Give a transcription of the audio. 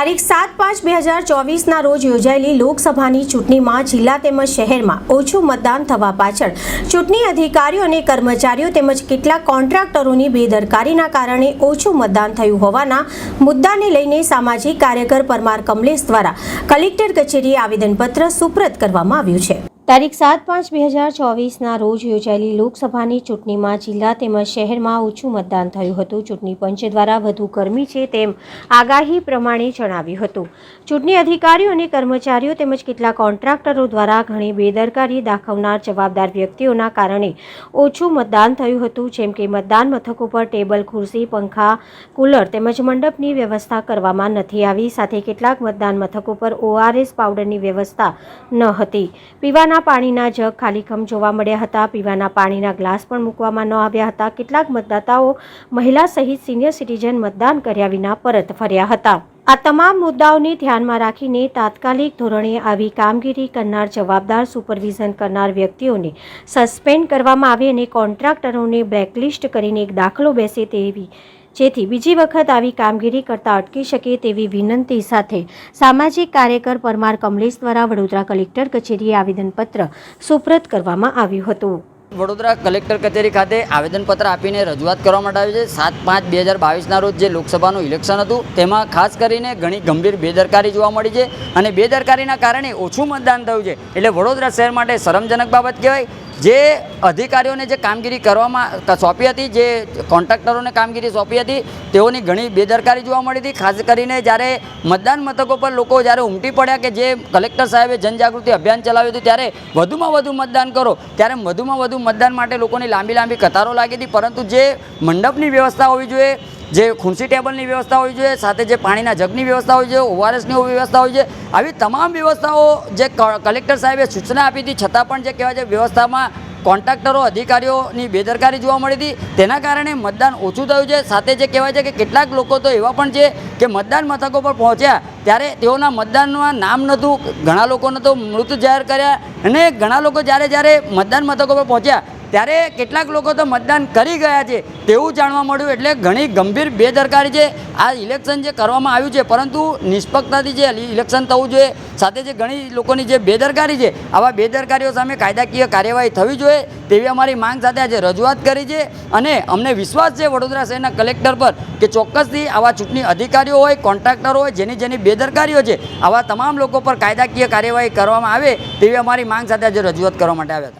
તારીખ સાત પાંચ બે હજાર ચોવીસના રોજ યોજાયેલી લોકસભાની ચૂંટણીમાં જિલ્લા તેમજ શહેરમાં ઓછું મતદાન થવા પાછળ ચૂંટણી અધિકારીઓ અને કર્મચારીઓ તેમજ કેટલાક કોન્ટ્રાક્ટરોની બેદરકારીના કારણે ઓછું મતદાન થયું હોવાના મુદ્દાને લઈને સામાજિક કાર્યકર પરમાર કમલેશ દ્વારા કલેક્ટર કચેરીએ આવેદનપત્ર સુપ્રત કરવામાં આવ્યું છે. તારીખ સાત પાંચ બે હજાર ચોવીસના રોજ યોજાયેલી લોકસભાની ચૂંટણીમાં જિલ્લા તેમજ શહેરમાં ઓછું મતદાન થયું હતું. ચૂંટણી પંચ દ્વારા વધુ ગરમી છે તેમ આગાહી પ્રમાણે જણાવ્યું હતું. ચૂંટણી અધિકારીઓ અને કર્મચારીઓ તેમજ કેટલાક કોન્ટ્રાક્ટરો દ્વારા ઘણી બેદરકારી દાખવનાર જવાબદાર વ્યક્તિઓના કારણે ઓછું મતદાન થયું હતું, જેમ કે મતદાન મથકો પર ટેબલ, ખુરશી, પંખા, કુલર તેમજ મંડપની વ્યવસ્થા કરવામાં નથી આવી. સાથે કેટલાક મતદાન મથકો પર ઓઆરએસ પાવડરની વ્યવસ્થા ન હતી. પીવાના પાણીના જગ ખાલીખમ જોવા મળ્યા હતા. પીવાના પાણીના ગ્લાસ પણ મૂકવામાં ન આવ્યા હતા. કેટલાક મતદાતાઓ મહિલા સહિત સિનિયર સિટીઝન મતદાન કર્યા વિના પરત ફર્યા હતા. આ તમામ મુદ્દાઓને ધ્યાનમાં રાખીને તાત્કાલિક ધોરણે આવી કામગીરી કરનાર જવાબદાર સુપરવિઝન કરનાર વ્યક્તિઓને સસ્પેન્ડ કરવામાં આવે અને કોન્ટ્રાક્ટરોને બ્લેકલિસ્ટ કરીને એક દાખલો બેસે તેવી જેથી બીજી વખત આવી કામગીરી કરતા અટકી શકે તેવી વિનંતી સાથે સામાજિક કાર્યકર પરમાર કમલેશ દ્વારા વડોદરા કલેક્ટર કચેરીએ આવેદનપત્ર સુપ્રત કરવામાં આવ્યું હતું. વડોદરા કલેક્ટર કચેરી ખાતે આવેદનપત્ર આપીને રજૂઆત કરવા માટે આવી છે. સાત પાંચ બે હજાર બાવીસના રોજ જે લોકસભાનું ઇલેક્શન હતું, તેમાં ખાસ કરીને ઘણી ગંભીર બેદરકારી જોવા મળી છે. અને બેદરકારીના કારણે ઓછું મતદાન થયું છે. એટલે વડોદરા શહેર માટે શરમજનક બાબત કહેવાય. જે અધિકારીઓને જે કામગીરી કરવામાં સોંપી હતી, જે કોન્ટ્રાક્ટરોને કામગીરી સોંપી હતી, તેઓની ઘણી બેદરકારી જોવા મળી હતી. ખાસ કરીને જ્યારે મતદાન મથકો પર લોકો જ્યારે ઉમટી પડ્યા કે જે કલેક્ટર સાહેબે જનજાગૃતિ અભિયાન ચલાવ્યું હતું, ત્યારે વધુમાં વધુ મતદાન કરો, ત્યારે વધુમાં વધુ મતદાન માટે લોકોની લાંબી લાંબી કતારો લાગી હતી. પરંતુ જે મંડપની વ્યવસ્થા હોવી જોઈએ જે ખુરશી ટેબલની વ્યવસ્થા હોવી જોઈએ, સાથે જે પાણીના જગની વ્યવસ્થા હોવી જોઈએ ઓઆરએસની વ્યવસ્થા હોવી જોઈએ, આવી તમામ વ્યવસ્થાઓ જે કલેક્ટર સાહેબે સૂચના આપી હતી, છતાં પણ જે કહેવાય છે વ્યવસ્થામાં કોન્ટ્રાક્ટરો, અધિકારીઓની બેદરકારી જોવા મળી હતી. તેના કારણે મતદાન ઓછું થયું છે. સાથે જે કહેવાય છે કે કેટલાક લોકો તો એવા પણ છે કે મતદાન મથકો પર પહોંચ્યા, ત્યારે તેઓના મતદાનમાં નામ નહોતું, ઘણા લોકોને તો મૃત જાહેર કર્યા અને ઘણા લોકો જ્યારે જ્યારે મતદાન મથકો પર પહોંચ્યા ત્યારે કેટલાક લોકો તો મતદાન કરી ગયા છે, તેવું જાણવા મળ્યું. એટલે ઘણી ગંભીર બેદરકારી છે. આ ઇલેક્શન જે કરવામાં આવ્યું છે, પરંતુ નિષ્પક્ષતાથી જે ઇલેક્શન થવું જોઈએ, સાથે જે ઘણી લોકોની જે બેદરકારી છે, આવા બેદરકારીઓ સામે કાયદાકીય કાર્યવાહી થવી જોઈએ, તેવી અમારી માંગ સાથે આજે રજૂઆત કરી છે. અને અમને વિશ્વાસ છે વડોદરા શહેરના કલેક્ટર પર કે ચોક્કસથી આવા ચૂંટણી અધિકારીઓ હોય, કોન્ટ્રાક્ટરો હોય, જેની જેની બેદરકારીઓ છે, આવા તમામ લોકો પર કાયદાકીય કાર્યવાહી કરવામાં આવે, તેવી અમારી માંગ સાથે આજે રજૂઆત કરવા માટે આવ્યા હતા.